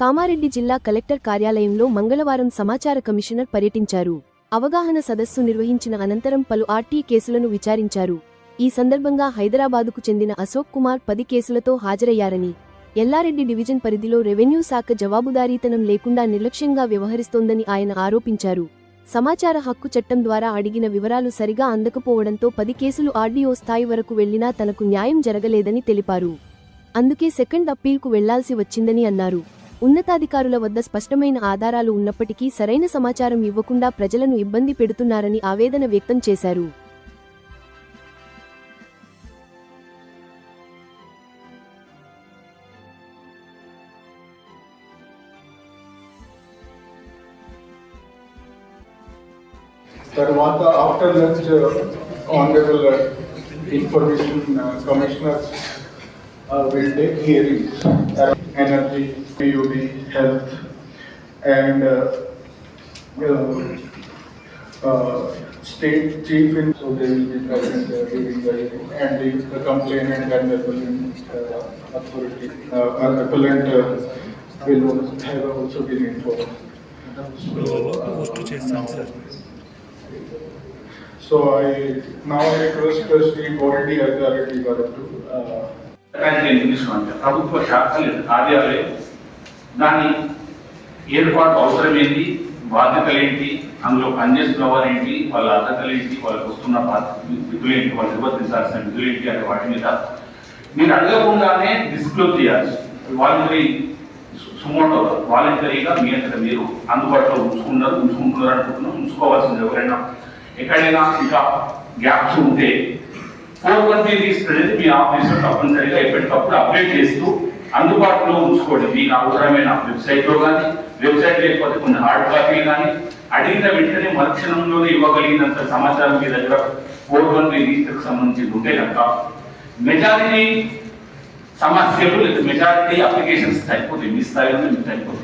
కామారెడ్డి జిల్లా కలెక్టర్ కార్యాలయంలో మంగళవారం సమాచార కమిషనర్ పర్యటించారు. అవగాహన సదస్సు నిర్వహించిన అనంతరం పలు ఆర్టీ కేసులను విచారించారు. ఈ సందర్భంగా హైదరాబాదుకు చెందిన అశోక్ కుమార్ పది కేసులతో హాజరయ్యారని ఎల్లారెడ్డి డివిజన్ పరిధిలో రెవెన్యూ శాఖ జవాబుదారీతనం లేకుండా నిర్లక్ష్యంగా వ్యవహరిస్తోందని ఆయన ఆరోపించారు. సమాచార హక్కు చట్టం ద్వారా అడిగిన వివరాలు సరిగా అందకపోవడంతో పది కేసులు ఆర్డీఓ స్థాయి వరకు వెళ్ళినా తనకు న్యాయం జరగలేదని తెలిపారు. అందుకే సెకండ్ అప్పీల్కు వెళ్ళాల్సి వచ్చిందని అన్నారు. ఉన్నతాధికారుల వద్ద స్పష్టమైన ఆధారాలు ఉన్నప్పటికీ సరైన సమాచారం ఇవ్వకుండా ప్రజలను ఇబ్బంది పెడుతున్నారని ఆవేదన వ్యక్తం చేశారు. తర్వాత after lunch honourable information commissioner will take hearings. Energy, PUB, health, and uh, uh, state chief in, so they will be present uh, during the hearing, and the the complainant and the appellant uh, authority, uh, appellant uh, will have also been informed. So, uh, So I, now I request uh, Sri Aggarati Garu to, uh, అంటే ప్రభుత్వ తీసుకుంటే ప్రభుత్వ కార్యాలయం దాని ఏర్పాటు అవసరం ఏంటి బాధ్యతలు ఏంటి అందులో పనిచేస్తున్న వారు ఏంటి వాళ్ళ అర్హతలు ఏంటి వాళ్ళకి వస్తున్న బాధ్యత విధులు ఏంటి వాళ్ళు నిర్వర్తించాల్సిన విధులు ఏంటి అనే వాటి మీద మీరు అడగకుండానే డిస్క్లోజ్ చేయాలి. వాలంటరీ సుమోటో వాలంటరీగా మీ అంతటా మీరు అందుబాటులో ఉంచుకున్నారు ఉంచుకుంటున్నారు అనుకుంటున్నారు ఉంచుకోవాల్సింది ఎవరైనా ఎక్కడైనా ఇంకా గ్యాప్స్ ఉంటే ఫోర్ వన్ త్రీ లిస్ట్ అనేది మీ ఆఫీస్లో తప్పనిసరిగా ఎప్పటికప్పుడు అప్డేట్ చేస్తూ అందుబాటులో ఉంచుకోండి. మీకు అవసరమైన వెబ్సైట్లో కానీ వెబ్సైట్ లేకపోతే కొన్ని హార్డ్ కాపీలు కానీ అడిగిన వెంటనే మరుక్షణంలోనే ఇవ్వగలిగినంత సమాచారం మీ దగ్గర ఫోర్ వన్ త్రీ సంబంధించి ఉంటే కనుక మెజారిటీ సమస్యలు లేదా మెజారిటీ అప్లికేషన్స్ సరిపోతాయి. మీ స్థాయిలో మీకు సరిపోతాయి.